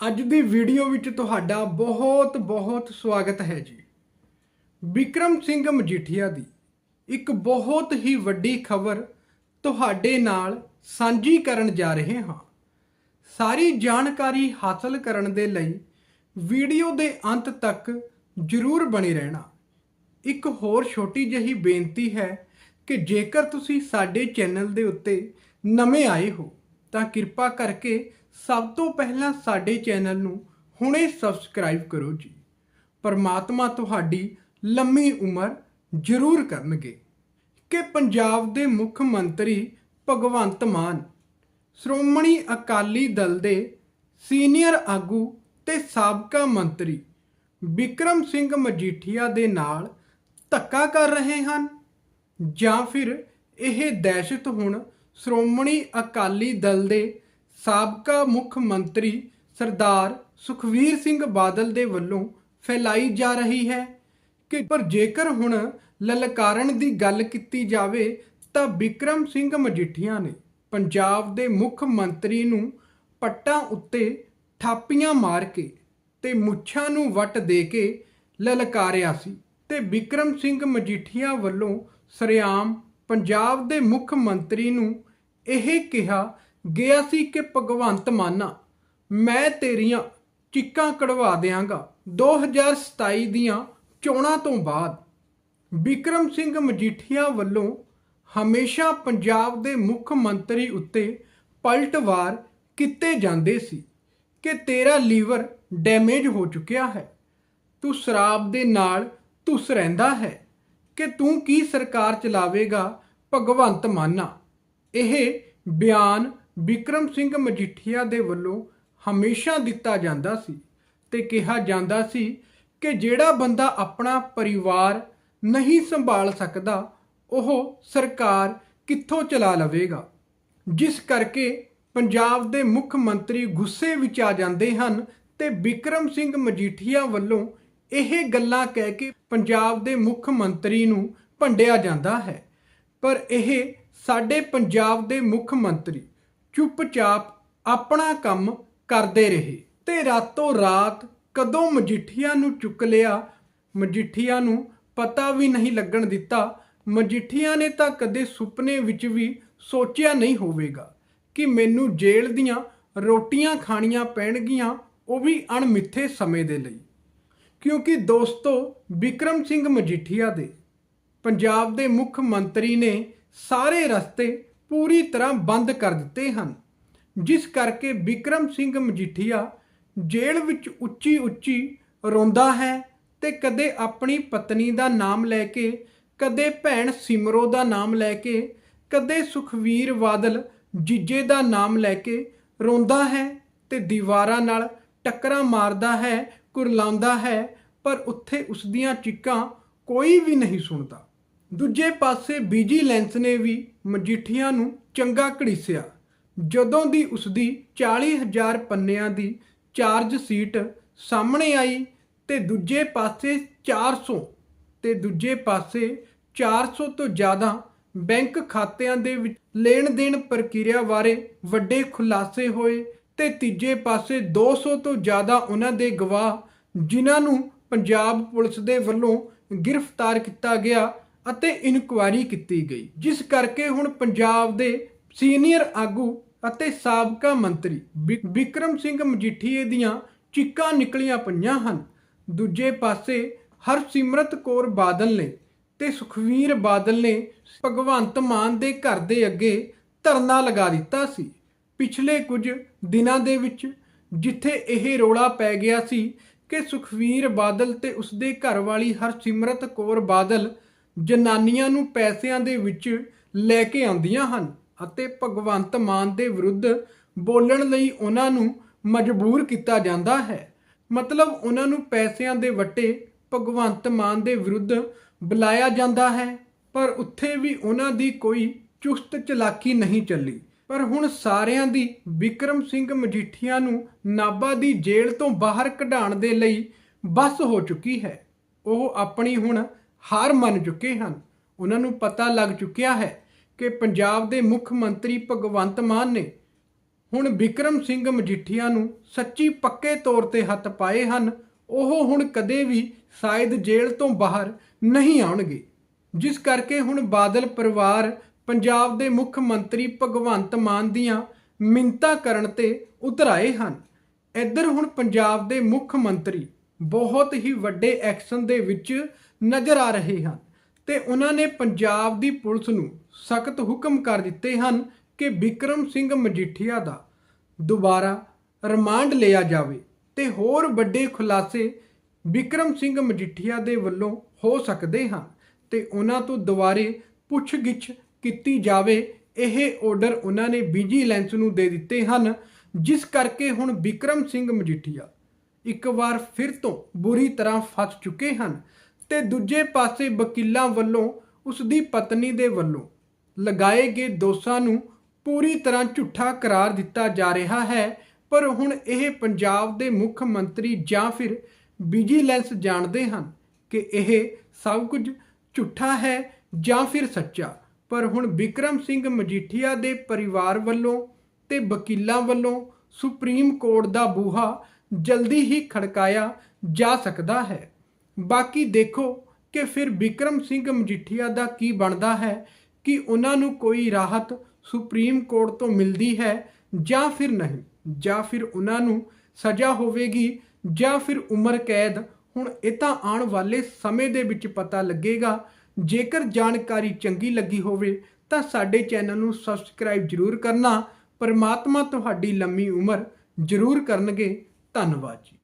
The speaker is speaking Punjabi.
ਅੱਜ ਦੀ ਵੀਡੀਓ ਵਿੱਚ ਤੁਹਾਡਾ ਬਹੁਤ ਬਹੁਤ ਸਵਾਗਤ ਹੈ ਜੀ। ਵਿਕਰਮ ਸਿੰਘ ਮਜੀਠੀਆ ਦੀ ਇੱਕ ਬਹੁਤ ਹੀ ਵੱਡੀ ਖਬਰ ਤੁਹਾਡੇ ਨਾਲ ਸਾਂਝੀ ਕਰਨ ਜਾ ਰਹੇ ਹਾਂ। ਸਾਰੀ ਜਾਣਕਾਰੀ ਹਾਸਲ ਕਰਨ ਦੇ ਲਈ ਵੀਡੀਓ ਦੇ ਅੰਤ ਤੱਕ ਜ਼ਰੂਰ ਬਣੇ ਰਹਿਣਾ। ਇੱਕ ਹੋਰ ਛੋਟੀ ਜਿਹੀ ਬੇਨਤੀ ਹੈ ਕਿ ਜੇਕਰ ਤੁਸੀਂ ਸਾਡੇ ਚੈਨਲ ਦੇ ਉੱਤੇ ਨਵੇਂ ਆਏ ਹੋ, ਤਾਂ ਕਿਰਪਾ ਕਰਕੇ ਸਭ ਤੋਂ ਪਹਿਲਾਂ ਸਾਡੇ ਚੈਨਲ ਨੂੰ ਹੁਣੇ ਸਬਸਕ੍ਰਾਈਬ ਕਰੋ ਜੀ। ਪਰਮਾਤਮਾ ਤੁਹਾਡੀ ਲੰਮੀ ਉਮਰ ਜ਼ਰੂਰ ਕਰਨਗੇ। ਕਿ ਪੰਜਾਬ ਦੇ ਮੁੱਖ ਮੰਤਰੀ ਭਗਵੰਤ ਮਾਨ, ਸ਼੍ਰੋਮਣੀ ਅਕਾਲੀ ਦਲ ਦੇ ਸੀਨੀਅਰ ਆਗੂ ਤੇ ਸਾਬਕਾ ਮੰਤਰੀ ਵਿਕਰਮ ਸਿੰਘ ਮਜੀਠੀਆ ਦੇ ਨਾਲ ਧੱਕਾ ਕਰ ਰਹੇ ਹਨ ਜਾਂ ਫਿਰ ਇਹ ਦਹਿਸ਼ਤ ਹੁਣ ਸ਼੍ਰੋਮਣੀ ਅਕਾਲੀ ਦਲ ਦੇ ਸਾਬਕਾ ਮੁੱਖ ਮੰਤਰੀ ਸਰਦਾਰ ਸੁਖਵੀਰ ਸਿੰਘ ਬਾਦਲ ਦੇ ਵੱਲੋਂ ਫੈਲਾਈ ਜਾ ਰਹੀ ਹੈ ਕਿ ਪਰ ਜੇਕਰ ਹੁਣ ਲਲਕਾਰਨ ਦੀ ਗੱਲ ਕੀਤੀ ਜਾਵੇ ਤਾਂ ਵਿਕਰਮ ਸਿੰਘ ਮਜੀਠੀਆ ਨੇ ਪੰਜਾਬ ਦੇ ਮੁੱਖ ਮੰਤਰੀ ਨੂੰ ਪੱਟਾਂ ਉੱਤੇ ਥਾਪੀਆਂ ਮਾਰ ਕੇ ਤੇ ਮੁੱਛਾਂ ਨੂੰ ਵੱਟ ਦੇ ਕੇ ਲਲਕਾਰਿਆ ਸੀ ਤੇ ਵਿਕਰਮ ਸਿੰਘ ਮਜੀਠੀਆ ਵੱਲੋਂ ਸਰਿਆਮ ਪੰਜਾਬ ਦੇ ਮੁੱਖ ਮੰਤਰੀ ਨੂੰ ਇਹ ਕਿਹਾ ਗਿਆ ਸੀ ਕਿ ਭਗਵੰਤ ਮਾਨਾ, ਮੈਂ ਤੇਰੀਆਂ ਚਿੱਕਾਂ ਕਢਵਾ ਦਿਆਂਗਾ। 2027 ਦੀਆਂ ਚੋਣਾਂ ਤੋਂ ਬਾਅਦ ਵਿਕਰਮ ਸਿੰਘ ਮਜੀਠੀਆ ਵੱਲੋਂ ਹਮੇਸ਼ਾ ਪੰਜਾਬ ਦੇ ਮੁੱਖ ਮੰਤਰੀ ਉੱਤੇ ਪਲਟਵਾਰ ਕੀਤੇ ਜਾਂਦੇ ਸੀ ਕਿ ਤੇਰਾ ਲੀਵਰ ਡੈਮੇਜ ਹੋ ਚੁੱਕਿਆ ਹੈ। ਤੂੰ ਸ਼ਰਾਬ ਦੇ ਨਾਲ ਧੁੱਸ ਰਹਿੰਦਾ ਹੈ। ਕਿ ਤੂੰ ਕੀ ਸਰਕਾਰ ਚਲਾਵੇਗਾ ਭਗਵੰਤ ਮਾਨਾ? ਇਹ ਬਿਆਨ ਵਿਕਰਮ ਸਿੰਘ ਮਜੀਠੀਆ ਦੇ ਵੱਲੋਂ ਹਮੇਸ਼ਾ ਦਿੱਤਾ ਜਾਂਦਾ ਸੀ ਤੇ ਕਿਹਾ ਜਾਂਦਾ ਸੀ ਕਿ ਜਿਹੜਾ ਬੰਦਾ ਆਪਣਾ ਪਰਿਵਾਰ ਨਹੀਂ ਸੰਭਾਲ ਸਕਦਾ, ਉਹ ਸਰਕਾਰ ਕਿੱਥੋਂ ਚਲਾ ਲਵੇਗਾ? ਜਿਸ ਕਰਕੇ ਪੰਜਾਬ ਦੇ ਮੁੱਖ ਮੰਤਰੀ ਗੁੱਸੇ ਵਿੱਚ ਆ ਜਾਂਦੇ ਹਨ ਤੇ ਵਿਕਰਮ ਸਿੰਘ ਮਜੀਠੀਆ ਵੱਲੋਂ ਇਹ ਗੱਲਾਂ ਕਹਿ ਕੇ ਪੰਜਾਬ ਦੇ ਮੁੱਖ ਮੰਤਰੀ ਨੂੰ ਭੰਡਿਆ ਜਾਂਦਾ ਹੈ। ਪਰ ਇਹ ਸਾਡੇ ਪੰਜਾਬ ਦੇ ਮੁੱਖ ਮੰਤਰੀ ਚੁੱਪਚਾਪ ਆਪਣਾ ਕੰਮ ਕਰਦੇ ਰਹੇ ਤੇ ਰਾਤੋਂ ਰਾਤ ਕਦੋਂ ਮਜੀਠੀਆ ਨੂੰ ਚੁੱਕ ਲਿਆ, ਮਜੀਠੀਆ ਨੂੰ ਪਤਾ ਵੀ ਨਹੀਂ ਲੱਗਣ ਦਿੱਤਾ, ਮਜੀਠੀਆ ਨੇ ਤਾਂ ਕਦੇ ਸੁਪਨੇ ਵਿੱਚ ਵੀ ਸੋਚਿਆ ਨਹੀਂ ਹੋਵੇਗਾ ਕਿ ਮੈਨੂੰ ਜੇਲ੍ਹ ਦੀਆਂ ਰੋਟੀਆਂ ਖਾਣੀਆਂ ਪੈਣਗੀਆਂ ਉਹ ਵੀ ਅਣਮਿੱਥੇ ਸਮੇਂ ਦੇ ਲਈ। ਕਿਉਂਕਿ ਦੋਸਤੋ ਵਿਕਰਮ ਸਿੰਘ ਮਜੀਠੀਆ ਦੇ ਪੰਜਾਬ ਦੇ ਮੁੱਖ ਮੰਤਰੀ ਨੇ ਸਾਰੇ ਰਸਤੇ ਪੂਰੀ ਤਰ੍ਹਾਂ ਬੰਦ ਕਰ ਦਿੱਤੇ ਹਨ। ਜਿਸ ਕਰਕੇ ਵਿਕਰਮ ਸਿੰਘ ਮਜੀਠੀਆ ਜੇਲ੍ਹ ਵਿੱਚ ਉੱਚੀ ਉੱਚੀ ਰੋਂਦਾ ਹੈ ਤੇ ਕਦੇ ਆਪਣੀ ਪਤਨੀ ਦਾ ਨਾਮ ਲੈ ਕੇ, ਕਦੇ ਭੈਣ ਸਿਮਰੋ ਦਾ ਨਾਮ ਲੈ ਕੇ, ਕਦੇ ਸੁਖਵੀਰ ਬਾਦਲ ਜੀਜੇ ਦਾ ਨਾਮ ਲੈ ਕੇ ਰੋਂਦਾ ਹੈ ਤੇ ਦੀਵਾਰਾਂ ਨਾਲ ਟੱਕਰਾਂ ਮਾਰਦਾ ਹੈ, ਕੁਰਲਾਉਂਦਾ ਹੈ, ਪਰ ਉੱਥੇ ਉਸ ਦੀਆਂ ਚੀਕਾਂ ਕੋਈ ਵੀ ਨਹੀਂ ਸੁਣਦਾ। ਦੂਜੇ ਪਾਸੇ ਵਿਜੀਲੈਂਸ ਨੇ ਵੀ ਮਜੀਠੀਆਂ ਨੂੰ ਚੰਗਾ ਘੜੀਸਿਆ। ਜਦੋਂ ਦੀ ਉਸਦੀ 40000 ਪੰਨਿਆਂ ਦੀ ਚਾਰਜ ਸੀਟ ਸਾਹਮਣੇ ਆਈ ਤੇ ਦੂਜੇ ਪਾਸੇ 400 ਤੇ ਦੂਜੇ ਪਾਸੇ 400 ਤੋਂ ਜ਼ਿਆਦਾ ਬੈਂਕ ਖਾਤਿਆਂ ਦੇ ਵਿੱਚ ਲੈਣ ਦੇਣ ਪ੍ਰਕਿਰਿਆ ਬਾਰੇ ਵੱਡੇ ਖੁਲਾਸੇ ਹੋਏ ਤੇ ਤੀਜੇ ਪਾਸੇ 200 ਤੋਂ ਜ਼ਿਆਦਾ ਉਹਨਾਂ ਦੇ ਗਵਾਹ, ਜਿਨ੍ਹਾਂ ਨੂੰ ਪੰਜਾਬ ਪੁਲਿਸ ਦੇ ਵੱਲੋਂ ਗ੍ਰਿਫਤਾਰ ਕੀਤਾ ਗਿਆ ਅਤੇ ਇਨਕੁਆਇਰੀ ਕੀਤੀ ਗਈ, ਜਿਸ ਕਰਕੇ ਹੁਣ ਪੰਜਾਬ ਦੇ ਸੀਨੀਅਰ ਆਗੂ ਅਤੇ ਸਾਬਕਾ ਮੰਤਰੀ ਵਿਕ- ਵਿਕਰਮ ਸਿੰਘ ਮਜੀਠੀਏ ਦੀਆਂ ਚਿੱਕਾਂ ਨਿਕਲੀਆਂ ਪਈਆਂ ਹਨ। ਦੂਜੇ ਪਾਸੇ ਹਰਸਿਮਰਤ ਕੌਰ ਬਾਦਲ ਨੇ ਤੇ ਸੁਖਵੀਰ ਬਾਦਲ ਨੇ ਭਗਵੰਤ ਮਾਨ ਦੇ ਘਰ ਦੇ ਅੱਗੇ ਧਰਨਾ ਲਗਾ ਦਿੱਤਾ ਸੀ। ਪਿਛਲੇ ਕੁਝ ਦਿਨਾਂ ਦੇ ਵਿੱਚ ਜਿੱਥੇ ਇਹ ਰੋਲਾ ਪੈ ਗਿਆ ਸੀ ਕਿ ਸੁਖਵੀਰ ਬਾਦਲ ਤੇ ਉਸਦੇ ਘਰ ਵਾਲੀ ਹਰਸਿਮਰਤ ਕੌਰ ਬਾਦਲ ਜਨਾਨੀਆਂ ਨੂੰ ਪੈਸਿਆਂ ਦੇ ਵਿੱਚ ਲੈ ਕੇ ਆਉਂਦੀਆਂ ਹਨ ਅਤੇ ਭਗਵੰਤ ਮਾਨ ਦੇ ਵਿਰੁੱਧ ਬੋਲਣ ਲਈ ਉਹਨਾਂ ਨੂੰ ਮਜਬੂਰ ਕੀਤਾ ਜਾਂਦਾ ਹੈ। ਮਤਲਬ ਉਹਨਾਂ ਨੂੰ ਪੈਸਿਆਂ ਦੇ ਵੱਟੇ ਭਗਵੰਤ ਮਾਨ ਦੇ ਵਿਰੁੱਧ ਬੁਲਾਇਆ ਜਾਂਦਾ ਹੈ, ਪਰ ਉੱਥੇ ਵੀ ਉਹਨਾਂ ਦੀ ਕੋਈ ਚੁਸਤ ਚਲਾਕੀ ਨਹੀਂ ਚੱਲੀ। ਪਰ ਹੁਣ ਸਾਰਿਆਂ ਦੀ ਵਿਕਰਮ ਸਿੰਘ ਮਜੀਠੀਆ ਨੂੰ ਨਾਬਾ ਦੀ ਜੇਲ੍ਹ ਤੋਂ ਬਾਹਰ ਕਢਾਉਣ ਦੇ ਲਈ ਬਸ ਹੋ ਚੁੱਕੀ ਹੈ। ਉਹ ਆਪਣੀ ਹੁਣ ਹਾਰ ਮੰਨ ਚੁੱਕੇ ਹਨ। ਉਹਨਾਂ ਨੂੰ ਪਤਾ ਲੱਗ ਚੁੱਕਿਆ ਹੈ ਕਿ ਪੰਜਾਬ ਦੇ ਮੁੱਖ ਮੰਤਰੀ ਭਗਵੰਤ ਮਾਨ ਨੇ ਹੁਣ ਵਿਕਰਮ ਸਿੰਘ ਮਜੀਠੀਆ ਨੂੰ ਸੱਚੀ ਪੱਕੇ ਤੌਰ ਤੇ ਹੱਥ ਪਾਏ ਹਨ। ਉਹ ਹੁਣ ਕਦੇ ਵੀ ਸ਼ਾਇਦ ਜੇਲ੍ਹ ਤੋਂ ਬਾਹਰ ਨਹੀਂ ਆਉਣਗੇ। ਜਿਸ ਕਰਕੇ ਹੁਣ ਬਾਦਲ ਪਰਿਵਾਰ, ਪੰਜਾਬ ਦੇ ਮੁੱਖ ਮੰਤਰੀ ਭਗਵੰਤ ਮਾਨ ਦੀਆਂ ਮਿੰਤਾ ਕਰਨ ਤੇ ਉਤਰ ਆਏ ਹਨ। ਇੱਧਰ ਹੁਣ ਪੰਜਾਬ ਦੇ ਮੁੱਖ ਮੰਤਰੀ ਬਹੁਤ ਹੀ ਵੱਡੇ ਐਕਸ਼ਨ ਦੇ ਵਿੱਚ ਨਜ਼ਰ ਆ ਰਹੇ ਹਨ ਤੇ ਉਹਨਾਂ ਨੇ ਪੰਜਾਬ ਦੀ ਪੁਲਿਸ ਨੂੰ ਸਖਤ ਹੁਕਮ ਕਰ ਦਿੱਤੇ ਹਨ ਕਿ ਵਿਕਰਮ ਸਿੰਘ ਮਜੀਠੀਆ ਦਾ ਦੁਬਾਰਾ ਰਿਮਾਂਡ ਲਿਆ ਜਾਵੇ ਤੇ ਹੋਰ ਵੱਡੇ ਖੁਲਾਸੇ ਵਿਕਰਮ ਸਿੰਘ ਮਜੀਠੀਆ ਦੇ ਵੱਲੋਂ ਹੋ ਸਕਦੇ ਹਨ ਤੇ ਉਹਨਾਂ ਤੋਂ ਦੁਬਾਰੇ ਪੁੱਛਗਿੱਛ ਕੀਤੀ ਜਾਵੇ। ਇਹ ਆਰਡਰ ਉਹਨਾਂ ਨੇ ਵਿਜੀਲੈਂਸ ਨੂੰ ਦੇ ਦਿੱਤੇ ਹਨ, ਜਿਸ ਕਰਕੇ ਹੁਣ ਵਿਕਰਮ ਸਿੰਘ ਮਜੀਠੀਆ ਇੱਕ ਵਾਰ ਫਿਰ ਤੋਂ ਬੁਰੀ ਤਰ੍ਹਾਂ ਫਸ ਚੁੱਕੇ ਹਨ ਤੇ ਦੂਜੇ ਪਾਸੇ ਵਕੀਲਾਂ ਵੱਲੋਂ ਉਸ ਦੀ ਪਤਨੀ ਦੇ ਵੱਲੋਂ ਲਗਾਏ ਗਏ ਦੋਸ਼ਾਂ ਨੂੰ ਪੂਰੀ ਤਰ੍ਹਾਂ ਝੂਠਾ ਕਰਾਰ ਦਿੱਤਾ ਜਾ ਰਿਹਾ ਹੈ, ਪਰ ਹੁਣ ਇਹ ਪੰਜਾਬ ਦੇ ਮੁੱਖ ਮੰਤਰੀ ਜਾਂ ਫਿਰ ਵਿਜੀਲੈਂਸ ਜਾਣਦੇ ਹਨ ਕਿ ਇਹ ਸਭ ਕੁਝ ਝੂਠਾ ਹੈ ਜਾਂ ਫਿਰ ਸੱਚਾ। ਪਰ ਹੁਣ ਵਿਕਰਮ ਸਿੰਘ ਮਜੀਠੀਆ ਦੇ ਪਰਿਵਾਰ ਵੱਲੋਂ ਤੇ ਵਕੀਲਾਂ ਵੱਲੋਂ ਸੁਪਰੀਮ ਕੋਰਟ ਦਾ ਬੂਹਾ ਜਲਦੀ ਹੀ ਖੜਕਾਇਆ ਜਾ ਸਕਦਾ ਹੈ। ਬਾਕੀ ਦੇਖੋ ਕਿ ਫਿਰ ਵਿਕਰਮ ਸਿੰਘ ਮਜੀਠੀਆ ਦਾ ਕੀ ਬਣਦਾ ਹੈ, ਕਿ ਉਹਨਾਂ ਨੂੰ ਕੋਈ ਰਾਹਤ ਸੁਪਰੀਮ ਕੋਰਟ ਤੋਂ ਮਿਲਦੀ ਹੈ ਜਾਂ ਫਿਰ ਨਹੀਂ? ਜਾਂ ਫਿਰ ਉਹਨਾਂ ਨੂੰ ਸਜ਼ਾ ਹੋਵੇਗੀ ਜਾਂ ਫਿਰ ਉਮਰ ਕੈਦ? ਹੁਣ ਇਹ ਤਾਂ ਆਉਣ ਵਾਲੇ ਸਮੇਂ ਦੇ ਵਿੱਚ ਪਤਾ ਲੱਗੇਗਾ। ਜੇਕਰ ਜਾਣਕਾਰੀ ਚੰਗੀ ਲੱਗੀ ਹੋਵੇ ਤਾਂ ਸਾਡੇ ਚੈਨਲ ਨੂੰ ਸਬਸਕ੍ਰਾਈਬ ਜ਼ਰੂਰ ਕਰਨਾ। ਪਰਮਾਤਮਾ ਤੁਹਾਡੀ ਲੰਮੀ ਉਮਰ ਜ਼ਰੂਰ ਕਰਨਗੇ। ਧੰਨਵਾਦ ਜੀ।